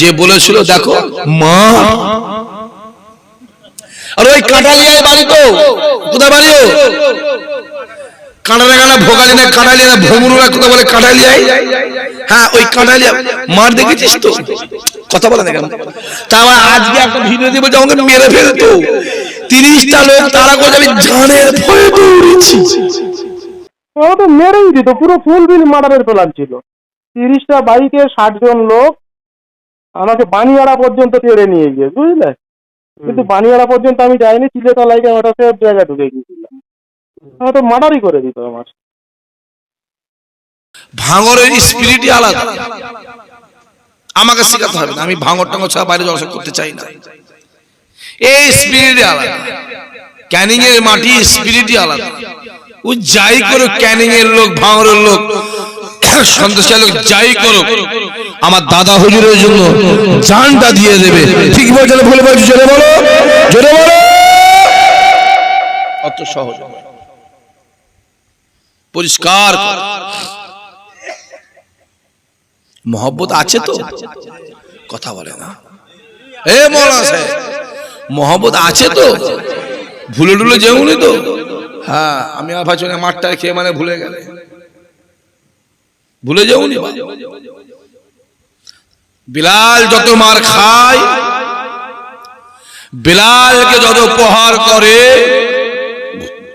যে বলেছিল, দেখো, মা আর ওই কাঁঠালিয়ায় বাড়ি তো, কোথায় বাড়ি ও? কাঁঠালে কানা ভোগালি না, কাঁঠালিয়া না, ভোমরুরা কোথায় বলে কাঁঠালিয়ায়? হ্যাঁ ওই কাঁঠালিয়া। মার দেখেছিস তো? কথা বলে না তা আবার আজকে একটা ভিডিও আমাকে মেরে ফেলতো তিরিশটা লোক, তারা করে আমি জানের ভয়ে দৌড়েছি। ও তো মেরেই দিত, পুরো ফুল বিল মার্ডারের প্ল্যান ছিল। তিরিশটা বাইকে ষাট জন লোক আমাকে বানিয়াড়া পর্যন্ত তেড়ে নিয়ে গিয়ে বুঝলে? কিন্তু বানিয়াড়া পর্যন্ত আমি যাইনি চিলেতলায় গিয়ে ওটা সেফ জায়গায় ঢুকে গিয়েছিলাম তো মার্ডারই করে দিত আমার। ভাঙরের স্পিরিটই আলাদা। আমাকে শেখাতে হবে না আমি ভাঙর টাঙর ছাড়া বাইরে জলসা করতে চাই না। এই স্পিরিটই আলাদা। ক্যানিং এর মাটি স্পিরিটই আলাদা। ও যাই করুক ক্যানিং এর লোক ভাঙরের লোক সন্দেশের লোক যাই করুক আমার দাদা হুজুরের জন্য জানটা দিয়ে দেবে। ঠিক বলছো ভুল বলছো? জোরে বলো। জোরে বলো। অত সহজ পরিষ্কার মহব্বত আছে তো? কথা বলে না। এ মৌলানা সাহেব মহব্বত আছে তো? ভুলে টুলে যেউনি তো? হ্যাঁ আমি আর ভাবছি না মাঠটা খেয়ে মানে ভুলে গেলে। ভুলে যেউনি বা। বিলাল যত মার খায়, বিলালকে যত প্রহার করে,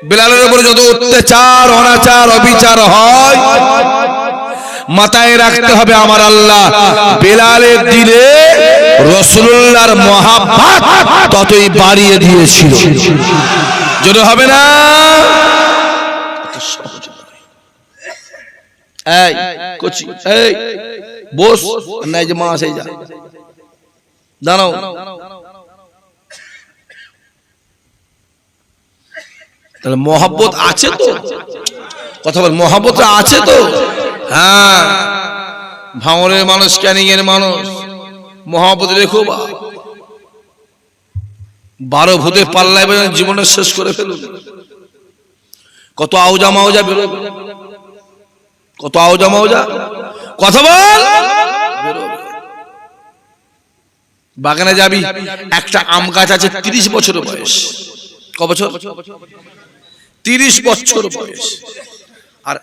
বিলালের উপরে যত অত্যাচার, অনাচার, অবিচার হয়, মাথায় রাখতে হবে আমার আল্লাহ, বেলালের দিলে রসুল্লাহর মহাব্বাত ততই বাড়িয়ে দিয়েছিল যদি হবে না। এই কচি এই বস নাই যে মা সেই যা। দাঁড়াও। তাহলে মহাব্বত আছে তো? কথা বল মহাব্বত আছে তো? হ্যাঁ। ভাঙরের মানুষ ক্যানিং এর মানুষ। মহাব্বত রেখো বা। বারো ভূতে পাল্লায় জীবনের শেষ করে ফেলুন। কত আউজা মাউজা বেরোবে। কত আউজা মাউজা কথা বল। বাগানে যাবি, একটা আম গাছ আছে তিরিশ বছর বয়স। ক বছর? তিরিশ বছর বয়স। আর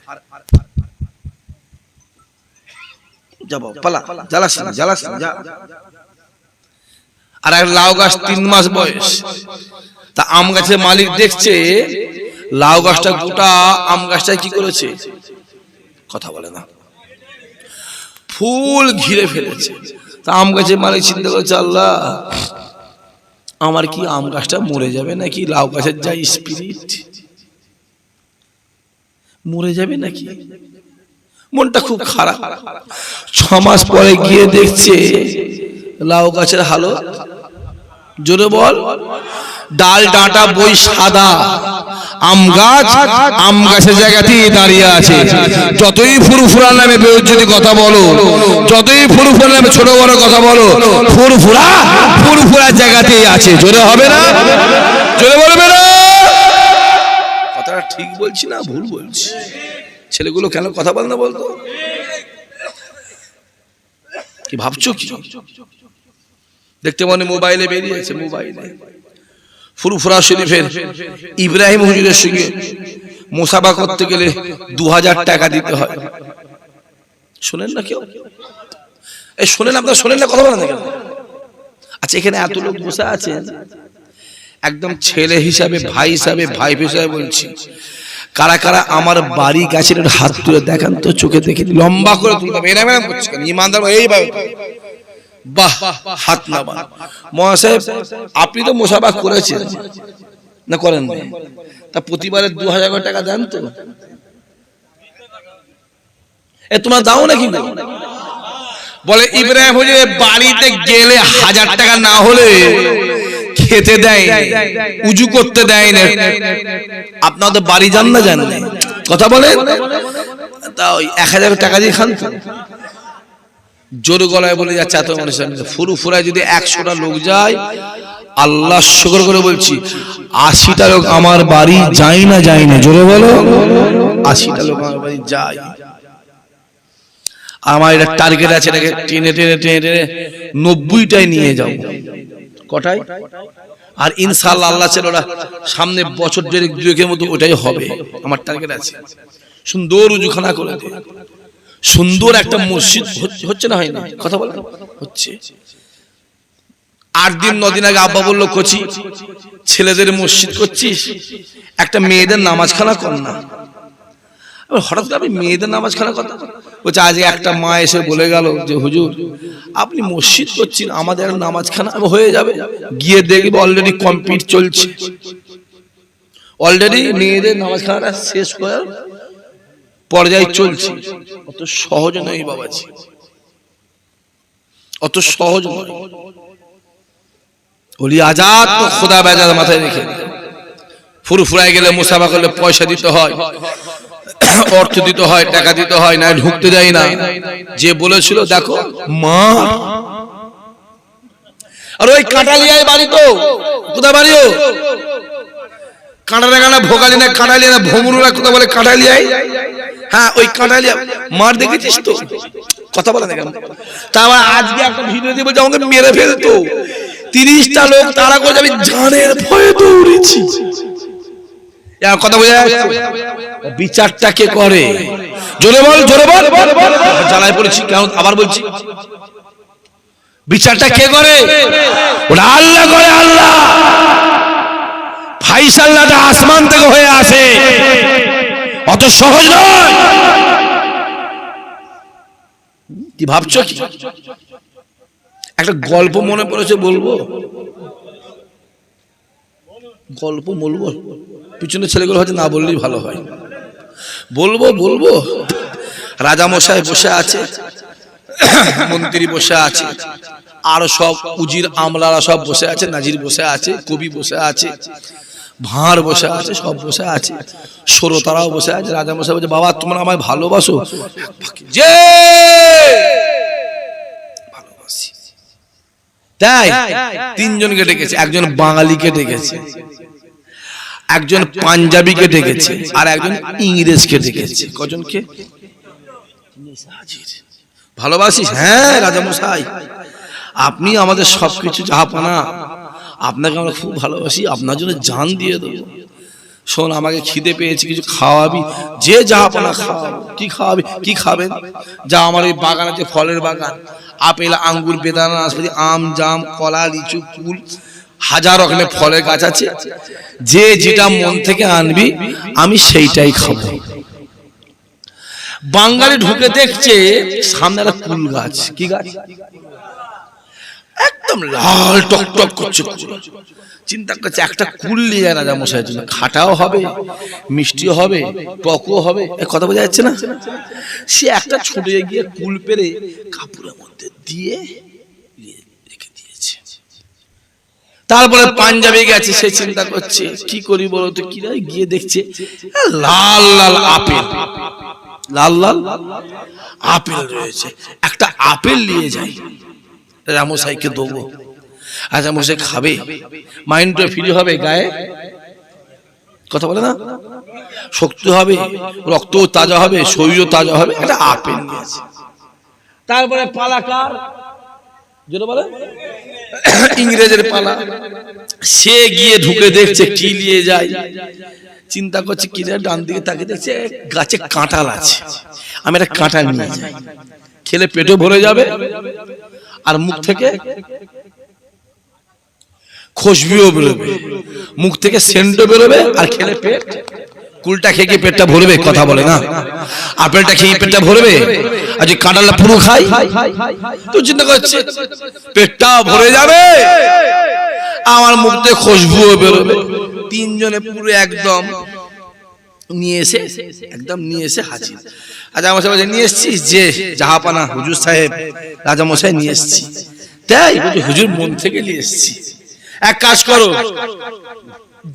যাব পালা, জ্বালাস জ্বালাস যা। আর এক লাউ গাছ তিন মাস বয়স। তা আম গাছের মালিক দেখছে, লাউ গাছটা গোটা আম গাছটা কি করেছে? কথা বলে না। ফুল ঘিরে ফেলেছে। তা আম গাছের মালিক চিন্তা করেছে, আল্লাহ, আমার কি আম গাছটা মরে যাবে নাকি? লাউ গাছের যা স্পিরিট মরে যাবে নাকি? মনটা খুব খারাপ। ছ মাস পরে গিয়ে দেখছে, লাউ গাছের হালো জোরে বল ডাল ডাঁটা বই সাদা। আম গাছ, আম গাছের জায়গাতেই দাঁড়িয়ে আছে। যতই ফুরফুরার নামে যদি কথা বলো, যতই ফুরফুরার নামে ছোট বড় কথা বলো, ফুরফুরা ফুরফুরার জায়গাতেই আছে। জোরে হবে না? জোরে বলবে না? কথাটা ঠিক বলছি না, ভুল বলছি? ছেলেগুলো কেন কথা বল না বলতো? কি ভাবছ কি? দেখতে মনে মোবাইলে বেরিয়েছে, মোবাইলে। ফুরফুরা শরীফের ইব্রাহিম হুজুরের সঙ্গে মোসাবা করতে গেলে দু হাজার টাকা দিতে হয়। শোনেন না কেউ? এই শোনেন, আপনারা শোনেন না, কথা বলেন না আচ্ছা এখানে এত লোক বসে আছেন। একদম ছেলে হিসাবে, ভাই হিসাবে ভাই হিসাবে বলছি। কারা কারা আমার বাড়ি গাছের হাত তুলে দেখান তো, চোখে দেখে লম্বা করে তুলতে হবে। এরম এরম করছে ইমানদার এইভাবে। বাহ, হাত না বান মহাসাহেব আপনি তো মোসাবাক করেছেন। না, করেন না তা প্রতিবারে দু হাজার করে টাকা দেন তো। এ, তোমরা দাও নাকি? বলে, ইব্রাহিম হুজুর বাড়িতে গেলে হাজার টাকা না হলে খেতে দেয় উজু করতে দেয় না আপনার তো বাড়ি যান না জানেন কথা বলেন? তা ওই এক হাজার টাকা দিয়ে খান জোর গলায় বলে যাচ্ছে, এত মানুষের ফুরু ফুরায় যদি একশোটা লোক যায়, আল্লাহ শুকর করে বলছি, আশিটা লোক আমার বাড়ি যায় না যায় না। জোরে বলো। আশিটা লোক আমার বাড়ি যায়। আমার এটা টার্গেট আছে, এটাকে টেনে টেনে টেনে টেনে নব্বইটাই নিয়ে যাও। কটায়? আর ইনশাল্লাহ আল্লাহ ছিল ওরা সামনে বছর দেড়েক দুয়েকের মতো ওটাই হবে। আমার টার্গেট আছে। সুন্দর উজুখানা করে দে। সুন্দর একটা মসজিদ হচ্ছে- না হয় না কথা বলে হচ্ছে। আট দিন নদিন আগে আব্বা বলল কচি ছেলেদের মসজিদ করছিস? একটা মেয়েদের নামাজখানা কর না। হঠাৎ করে আপনি মেয়েদের নামাজখানা কথা বলছে আজ একটা মা এসে বলে গেল যে হুজুর আপনি মসজিদ করছেন আমাদের নামাজখানা হয়ে যাবে। গিয়ে দেখবে অলরেডি কমপ্লিট চলছে। অলরেডি মেয়েদের নামাজখানাটা শেষ করার পর্যায়ে চলছে। অত সহজ নয় বাবাজি। অত সহজ নয়। আজাদ তো খোদা বেজাদ মাথায় রেখে ফুরফুরায় গেলে মুসাফা করলে পয়সা দিতে হয়, অর্থ দিতে হয়, টাকা দিতে হয়, না ঢুকতে যায় না। যে বলেছিল, দেখো, মা। আর ওই কাঁটালিয়ায় বাড়ি তো। কোথায় বাড়িও কাঁটালে কানা ভোগালি না কাঁটালিয়া না, ভোমরুরা কোথায় বলে কাঁটালিয়ায় হ্যাঁ ওই কাঁটালিয়া মার দেখেছিস তো? কথা বলে না তা আবার আজকে একটা ভিডিও দিয়ে বলছে, আমাকে মেরে ফেলতো। তিরিশটা লোক তারা করে আমি জানের ভয়ে দৌড়েছি। কথা বোঝা? বিচারটা কে করে? জোরে বল জোরে বল। জ্বালায় পড়েছি, কেন? আবার বলছি। বিচারটা কে করে? ওটা আল্লাহ করে, আল্লাহ। ফাইসাল্লাটা আসমান থেকে হয়ে আসে। অত সহজ নয়। কি ভাবছ কি? একটা গল্প মনে পড়েছে বলব? গল্প বলব? পিছনে ছেলেগুলো হয়তো না বললেই ভালো হয়। বলব বলব? রাজা মশাই বসে আছে, মন্ত্রী বসে আছে, আর সব উজির আমলারা সব বসে আছে, নাজির বসে আছে, কবি বসে আছে। ভাঁড় বসে আছে, সব বসে আছে। সরোতারাও বসে আছে, রাজা মশাই বলছে, বাবা, তোমরা আমায় ভালোবাসো। যে তাই তিনজনকে ডেকেছে, একজন বাঙালিকে ডেকেছে, একজন পাঞ্জাবিকে ডেকেছে, আর একজন ইংরেজকে ডেকেছে। কজনকে? ভালোবাসিস? হ্যাঁ রাজামশাই আপনি আমাদের সবকিছু জাহাপানা আপনাকে আমরা খুব ভালোবাসি, আপনার জন্য জান দিয়ে দেবো। শোন, আমাকে খিদে পেয়েছি, কিছু খাওয়াবি? যে জাহাপানা খাওয়াবো কি খাওয়াবি? কি খাবেন? যা আমার ওই বাগান আছে ফলের বাগান। আপেল, আঙ্গুর, বেদানা, নাশপাতি, আম, জাম, কলা, লিচু কুল হাজার রকমের ফলের গাছ আছে। যে যেটা মন থেকে আনবি, আমি সেইটাই খাব। বাঙালি ঢুকে দেখছে সামনে একটা কুল গাছ। কি গাছ? একদম লাল টক টক করছে চিন্তা করছে, একটা কুল নিয়ে যায় রাজা মশাইয়ের জন্য। খাটাও হবে, মিষ্টিও হবে, টকও হবে। কথা বোঝা যাচ্ছে না? সে একটা ছুটে গিয়ে কুল পেরে কাপড়ের মধ্যে দিয়ে রেখে দিয়েছে। তারপরে পাঞ্জাবে গেছে, সে চিন্তা করছে, কি করি বলো তো কি? গিয়ে দেখছে, লাল লাল আপেল। লাল লাল, আপেল রয়েছে। একটা আপেল নিয়ে যাই রামসাইকে দেবো আর রামসাই খাবে। মাইন্ডটা ফ্রি হবে গায়ে। কথা বলে না? শক্তি হবে, রক্ত তাজা হবে, শরীরও তাজা হবে, একটা আপেল নিয়েছে তারপরে পালাকার বলে? ইংরেজের পালা। সে গিয়ে ঢুকে দেখছে কি নিয়ে যায়। চিন্তা করছে কি ডান দিকে তাকে দেখছে গাছে কাঁঠাল আছে। আমি একটা কাঁঠাল নিয়ে যাই। খেলে পেটও ভরে যাবে। আর মুখ থেকে খুশবিও বেরোবে। মুখ থেকে সেন্টও বেরোবে আর খেলে পেট। কুলটা খেয়ে কি পেটটা ভরবে কথা বলে না? আপেলটা খেয়ে পেটটা ভরবে? আর যে কাঁঠালটা পুরো খাই? তো চিন্তা করছে। পেটটা ভরে যাবে। আমার মুখ থেকে খুশবুও বেরোবে। তিনজনে পুরো একদম নিয়ে এসে একদম নিয়ে এসে হাজির। রাজামশাই বলছে নিয়ে এসছিস যে জাহাপানা হুজুর সাহেব রাজামশাই নিয়ে এসছি। তাই বলছে হুজুর মন থেকে নিয়ে এসছি। এক কাজ করো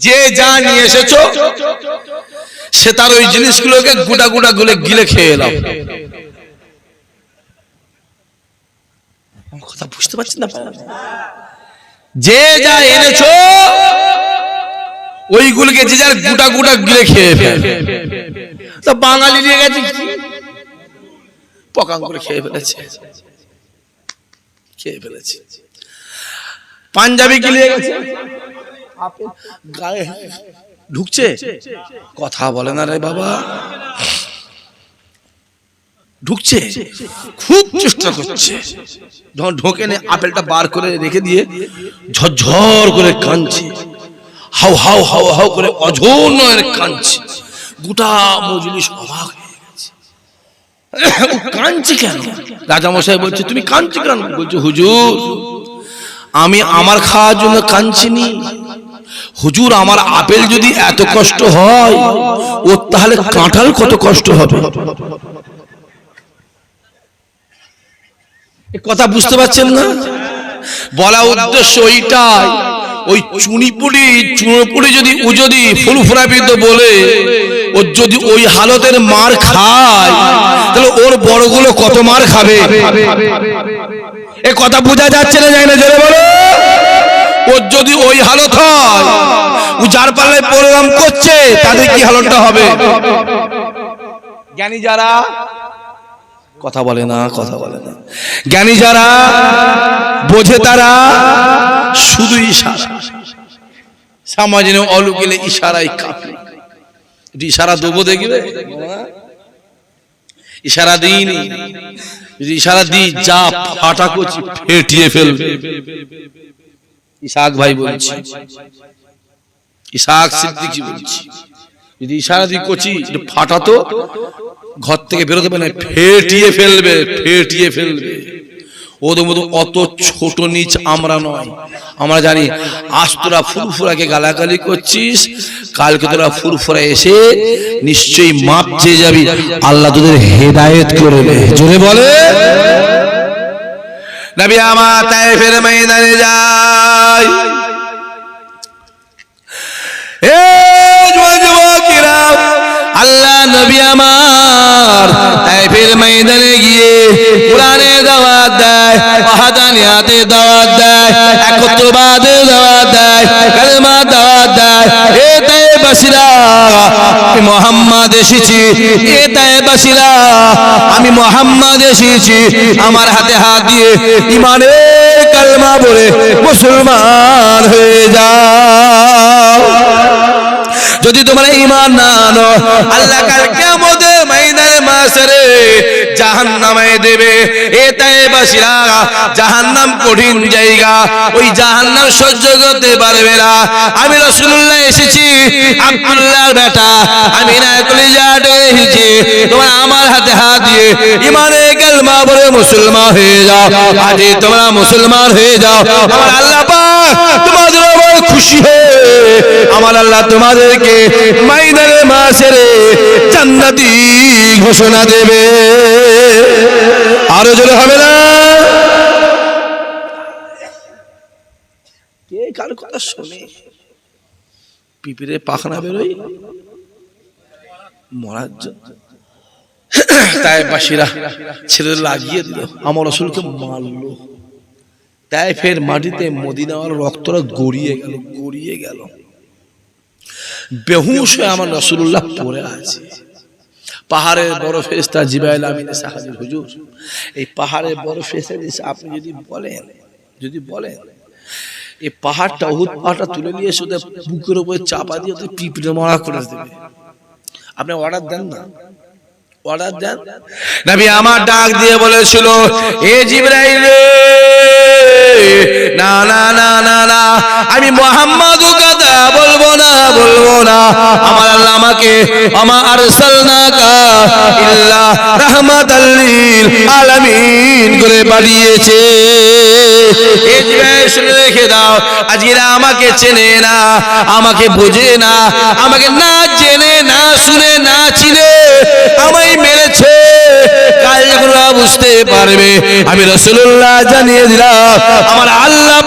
যে যা নিয়ে এসেছ সে তার ওই জিনিসগুলোকে গুটা গুটা গুলে গিলে খেয়ে এলাম কথা বুঝতে পারছেন না যে যা এনেছো ওইগুলোকে যে যার গুটা গুটা গিলে খেয়ে ফেল। তা বাঙালি নিয়ে গেছে? পকাং করে খেয়ে ফেলেছে। খেয়ে ফেলেছে। পাঞ্জাবি গিলিয়ে গেছে? গায়ে ঢুকছে? কথা বলে না রে বাবা। ঢুকছে? খুব চেষ্টা করছে। যখন ঢোকে নে আপেলটা বার করে রেখে দিয়ে ঝরঝর করে কাঁদছে। হাউ হাউ হাউ হাউ করে অঝোর কাঁদছে। গোটা মজলিস অবাক ও কাঁদছে কেন? রাজামশাই বলছে, তুমি কাঁদছে কেন? বলছে, হুজুর, আমি আমার খাওয়ার জন্য কাঁদছিনি। হুজুর, আমার আপেল যদি এত কষ্ট হয়, ওর তাহলে কাঁঠাল কত কষ্ট হবে? কথা বুঝতে পারছেন না? বলা উদ্দেশ্য ওইটাই। ওই চুনিপুরি চুনোপুরি যদি ও যদি ফুলফুরাবিদ বলে ওর যদি ওই হালতের মার খায়, তাহলে ওর বড়গুলো কত মার খাবে? এ কথা বোঝা যাচ্ছে না যায় না, জোরে বলো। ওর যদি ওই হালত হয়, ও যার পাল্লায় প্রোগ্রাম করছে, তাদের কি হালতটা হবে? জ্ঞানী যারা কথা বলে না কথা বলে না। জ্ঞানী যারা বোঝে তারা শুধু ইশারা। সামাজিক অলুকিলে ইশারাই একটু ইশারা দেবো দেখবে? ইশারা দিইনি যদি ইশারা দিই যা ফাটা করছি ফেটিয়ে ফেলবে। ইশাক ভাই বলছি। ইসাক সিদ্দিকি বলছি। যদি ইশারা দিই করছি ফাটাতো ঘর থেকে বেরোতে পারে ফেটিয়ে ফেলবে ফেটিয়ে ফেলবে। ওদের মতো অত ছোট নিচ আমরা নয়। আমরা জানি, আজ তোরা ফুরফুরাকে গালাগালি করছিস, কালকে তোরা ফুরফুরা এসে নিশ্চয়ই মাপ চেয়ে যাবি। আল্লাহ তোদের হেদায়েত করবে জোরে বলে। নবী আমার তাইফের ময়দানে যায়। নবী আমার। তাইফের ময়দানে গিয়ে কোরআনের দাওয়াত দেয় ওয়াহাদানিয়াতে দাওয়াত দেয় একত্রবাদের দাওয়াত দেয়, কালেমা দাওয়াত দেয়। এ তাইবাসীরা, আমি মোহাম্মদ এসেছি। এ তাইবাসীরা, আমি মোহাম্মদ এসেছি। আমার হাতে হাত দিয়ে ইমানের কালমা বলে মুসলমান হয়ে যাও যদি তোমরা ইমান না আনো, আল্লাহ কাল কেমতে ময়দানে মাসরে জাহান্নামে দেবে। এ তাইবাসীরা জাহান্নাম কঠিন জায়গা। ওই জাহান্নাম সহ্য করতে পারবে না। আমি রাসূলুল্লাহ এসেছি, আব্দুল্লাহর বেটা। আমি না কলিজাট এসেছি, তোমরা আমার হাতে হাত দিয়ে ইমানে কালমা বলে মুসলমান হয়ে যাও। আজই তোমরা মুসলমান হয়ে যাও। আমার আল্লাহ খুশি হয়ে আমার আল্লাহ তোমাদেরকে মাইদানে মাসের জান্নাতি ঘোষণা দেবে। আরও জোরে হবে না? কে পাখনা বেরোই মরার জন্য তাই বাসীরা ছেলে লাগিয়ে দিল। আমার রসুলকে মারলো। তাই ফের মাটিতে মদিনাওয়ার রক্তরা গড়িয়ে গেল গড়িয়ে গেল। বেহুশ হয়ে আমার রসুল্লাহ পড়ে আছে। পাহাড়ের বড় ফেরেস্তা জিবাইল আমিনে সাহাজির হুজুর। এই পাহাড়ের বড় ফেরেস্তা এসে আপনি যদি বলেন যদি বলেন এই পাহাড়টা উহুদ পাহাড়টা তুলে নিয়ে শুধু বুকের উপরে চাপা দিয়ে তো পিঁপড়ে মরা করে দেবে। আপনি অর্ডার দেন না? অর্ডার দেন? নবী আমার ডাক দিয়ে বলেছিল এ জিব্রাইল না না না না না। আমি মোহাম্মদ কথা বলব না বলব না। আমার আল্লাহ আমাকে আমা আরসালনাকা ইল্লা রাহমাতাল লিল আলামিন করে পাঠিয়েছে। শুনে রেখে দাও, আজকেরা আমাকে চেনে না, আমাকে বোঝে না, আমাকে না জেনে না। পারবে? আমি রসুল্লাহ জানিয়ে দিলাম, আমার আল্লাহ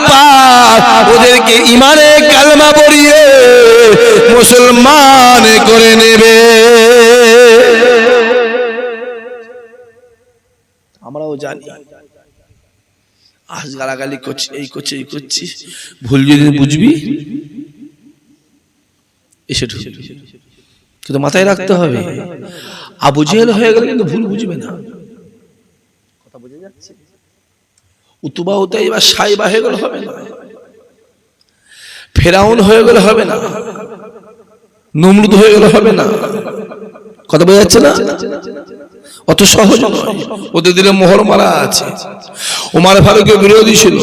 ওদেরকে ইমানে কালমা পড়িয়ে মুসলমান করে নেবে। আমরাও জানি। আজ গালাগালি করছি, এই করছি এই করছি। ভুল যদি বুঝবি কিন্তু মাথায় রাখতে হবে। আবু জেহেল হয়ে গেলে কিন্তু ভুল বুঝবে না। উতুবা এবার সাইবা হয়ে গেলে হবে না। ফেরাউন হয়ে গেলে হবে না। নমরুদ হয়ে গেলে হবে না। কথা বোঝা যাচ্ছে না? অত সহজ ওদের দিলে মোহর মারা আছে। ওমার ফারুকের বিরোধী ছিল।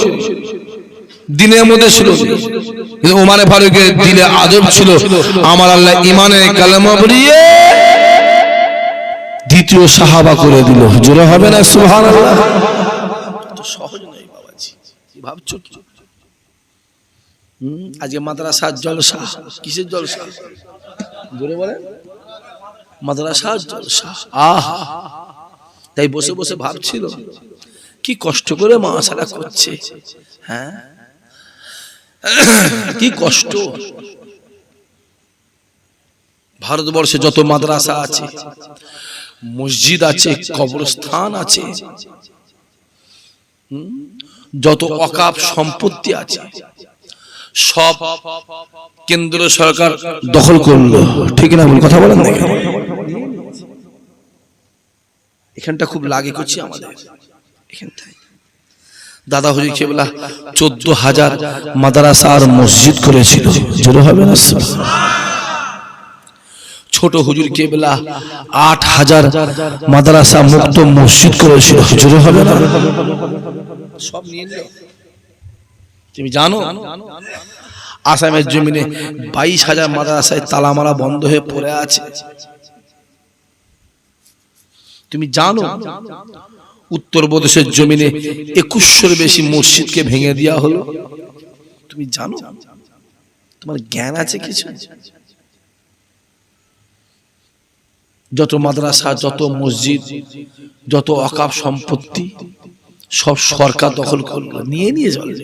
দিনের মধ্যে ছিল। ওমারে ফারুকের দিলে আদব ছিল। আমার আল্লাহ ইমানে কালেমা পড়িয়ে দ্বিতীয় সাহাবা করে দিল। জোরে হবে না সুহান সহজ নয় বাবাজি ভাবছ কি? আজকে মাদ্রাসার জলসা, কিসের জলসা? জোরে বলে মাদ্রাসার জলসা। আহ, তাই বসে বসে ভাবছিল, কি কষ্ট করে মাসারা করছে হ্যাঁ? কি কষ্ট। ভারতবর্ষে যত মাদ্রাসা আছে মসজিদ আছে, কবরস্থান আছে? যত অকাপ সম্পত্তি আছে, সব কেন্দ্র সরকার দখল করল। ঠিক না কথা বলেন এখানটা খুব লাগে করছি আমাদের। এখানটায়। দাদা হুজুর কেবলা চোদ্দ হাজার মাদ্রাসা আর মসজিদ করেছিল। জোরে হবে না? ছোট হুজুর কেবলা আট হাজার মাদ্রাসা মুক্ত মসজিদ করেছিল। জোরে হবে না? সব নিয়ে তুমি জানো, আসামের জমিনে বাইশ হাজার মাদ্রাসায় তালামারা বন্ধ হয়ে পড়ে আছে। তুমি জানো উত্তরপ্রদেশের জমিনে একুশশোর বেশি মসজিদকে ভেঙে দেওয়া হলো? তুমি জানো? তোমার জ্ঞান আছে কিছু? যত মাদ্রাসা, যত মসজিদ, যত অকাপ সম্পত্তি, সব সরকার দখল করল। নিয়ে নিয়ে চলে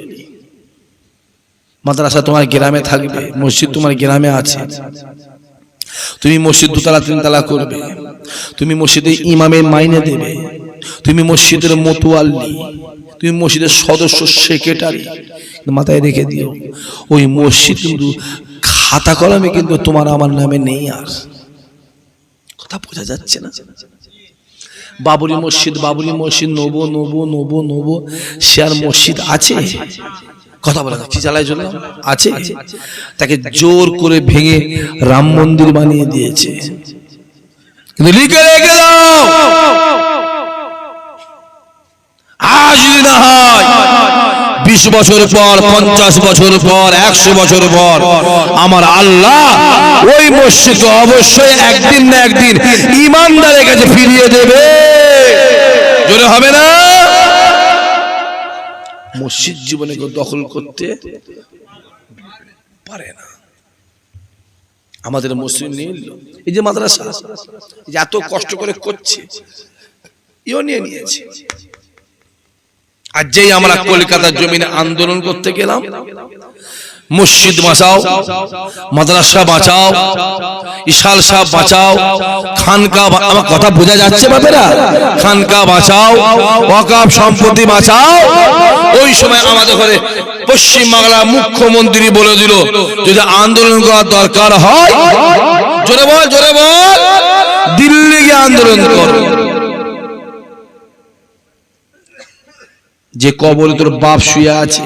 মাদ্রাসা তোমার গ্রামে থাকবে, মসজিদ তোমার গ্রামে আছে। তুমি মসজিদ দুতলা, তিনতলা করবে। তুমি মসজিদে ইমামের মাইনে দেবে। তুমি মসজিদের মতুয়াল্লি তুমি মসজিদের সদস্য, সেক্রেটারি। মাথায় রেখে দিও, ওই মসজিদ কিন্তু খাতা কলমে কিন্তু তোমার আমার নামে নেই আর। কথা বোঝা যাচ্ছে না। বাবরি মসজিদ বাবরি মসজিদ, নবো নবো নবো নবো আর মসজিদ আছে? কথা বলে কি চালায় চলে আছে? তাকে জোর করে ভেঙে রাম মন্দির বানিয়ে দিয়েছে। আজ না হয় বিশ বছর পর, পঞ্চাশ বছর পর, একশো বছর পর, আমার আল্লাহ ওই মসজিদকে অবশ্যই একদিন না একদিন ইমানদারের কাছে ফিরিয়ে দেবে। জোরে হবে না? মসজিদ জীবনে কেউ দখল করতে পারে না। আমাদের মুসলিম নিয়ে। এই যে মাদ্রাসা এত কষ্ট করে করছে ইও নিয়ে নিয়েছে। আর যেই আমরা কলকাতার জমিনে আন্দোলন করতে গেলাম মসজিদ বাঁচাও মাদ্রাসা বাঁচাও ইশাল সাহ বাঁচাও খানকা আমার কথা বোঝা যাচ্ছে বাপেরা? খানকা বাঁচাও ওয়াকাফ সম্পত্তি বাঁচাও। ওই সময় আমাদের ঘরে পশ্চিম বাংলা মুখ্যমন্ত্রী বলে দিল যদি আন্দোলন করার দরকার হয় জোরে বল জোরে বল দিল্লি গিয়ে আন্দোলন কর। যে কবরে তোর বাপ শুয়ে আছে,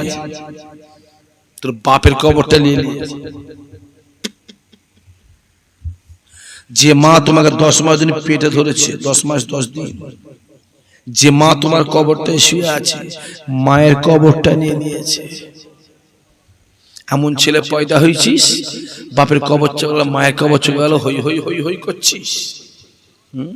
তোর বাপের কবরটা নিয়ে নিয়েছে যে মা তোমাকে দশ মাস দিন পেটে ধরেছে, দশ মাস, দশ দিন। যে মা তোমার কবরটায় শুয়ে আছে, মায়ের কবরটা নিয়ে নিয়েছে এমন ছেলে পয়দা হয়েছিস? বাপের কবর চলে মায়ের কবর চলে গেল, হই হই হই হই করছিস। হুম?